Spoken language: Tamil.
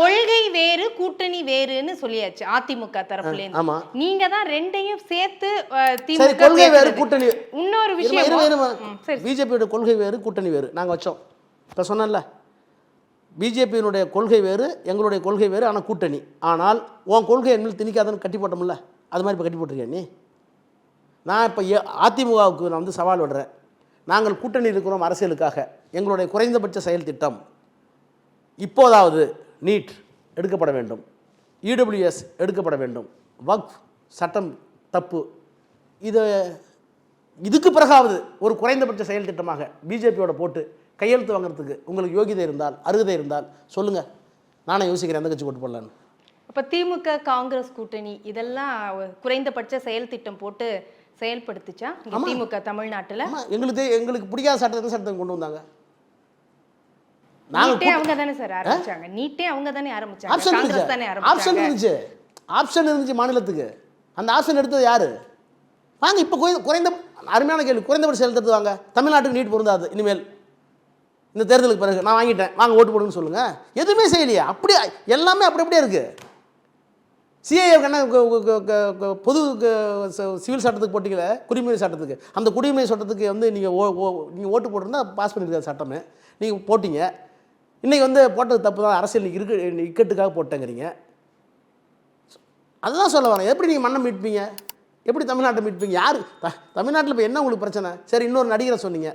கொள்கை வேறு கூட்டணி வேறுன்னு சொல்லியாச்சு அதிமுக தரப்புல ஆமா. நீங்க தான் ரெண்டையும் சேர்த்து திமுக கொள்கை வேறு. கூட்டணி இன்னொரு விஷயம் பிஜேபியோட கொள்கை வேறு கூட்டணி வேறு. நாங்கள் வச்சோம். இப்போ சொன்னேன்ல பிஜேபியினுடைய கொள்கை வேறு எங்களுடைய கொள்கை வேறு ஆனால் கூட்டணி. ஆனால் உன் கொள்கை என்ன திணிக்காதன்னு கட்டி போட்டோம்ல அது மாதிரி இப்போ கட்டி போட்டிருக்கியா நீ? நான் இப்போ அதிமுகவுக்கு நான் வந்து சவால் விடுறேன். நாங்கள் கூட்டணி இருக்கிறோம் அரசியலுக்காக. எங்களுடைய குறைந்தபட்ச செயல் திட்டம். இப்போதாவது நீட் எடுக்கப்பட வேண்டும். இடபிள்யூஎஸ் எடுக்கப்பட வேண்டும். வக்ஃப் சட்டம் தப்பு. இது இதுக்கு பிறகாவது ஒரு குறைந்தபட்ச செயல் திட்டமாக பிஜேபியோட போட்டு கையெழுத்து வாங்குறதுக்கு உங்களுக்கு யோகிதை இருந்தால் அருகதை இருந்தால் சொல்லுங்கள் நானே யோசிக்கிறேன் எந்த கட்சி போட்டு போடலான்னு. அப்ப திமுக காங்கிரஸ் கூட்டணி இதெல்லாம் குறைந்தபட்ச செயல் திட்டம் போட்டு செயல்படுத்துச்சா? திமுக தமிழ்நாட்டுல? எங்களுக்கு எங்களுக்கு பிடிக்காத சட்டத்தை சட்டத்தை கொண்டு வந்தாங்க? நீட்டே அவங்க தானே சார் ஆரம்பிச்சாங்க. நீட்டே அவங்க தானே ஆரம்பிச்சாங்க. ஆப்ஷன் காங்கிரஸ் தானே ஆப்ஷன் இருந்துச்சு. ஆப்ஷன் இருந்துச்சு மாநிலத்துக்கு. அந்த ஆப்ஷன் எடுத்தது யாரு? வாங்க இப்போ குறைந்த அருமையான கேள்வி. குறைந்தபட்ச செயல் திட்டத்தை வாங்க. தமிழ்நாட்டுக்கு நீட் பொருந்தாது இனிமேல். இந்த தேர்தலுக்கு பிறகு நான் வாங்கிட்டேன். வாங்க ஓட்டு போடுங்கன்னு சொல்லுங்க. எதுவுமே செய்யலையே. அப்படியே எல்லாமே அப்படி அப்படியே இருக்கு. சிஏஏ என்ன பொது சிவில் சட்டத்துக்கு போட்டிங்களே குடியுரிமை சட்டத்துக்கு. அந்த குடியுரிமை சட்டத்துக்கு வந்து நீங்கள் ஓ நீங்கள் ஓட்டு போட்டிருந்தா பாஸ் பண்ணியிருக்காரு சட்டமே. நீங்கள் போட்டீங்க. இன்றைக்கி வந்து போட்டது தப்பு தான் அரசியல் இருக்கு இக்கட்டுக்காக போட்டேங்கிறீங்க. அதுதான் சொல்ல வரேன். எப்படி நீங்கள் மண்ணை மீட்பீங்க? எப்படி தமிழ்நாட்டை மீட்பீங்க? யார்? த தமிழ்நாட்டில் இப்போ என்ன உங்களுக்கு பிரச்சனை? சரி இன்னொரு நடிகரை சொன்னீங்க.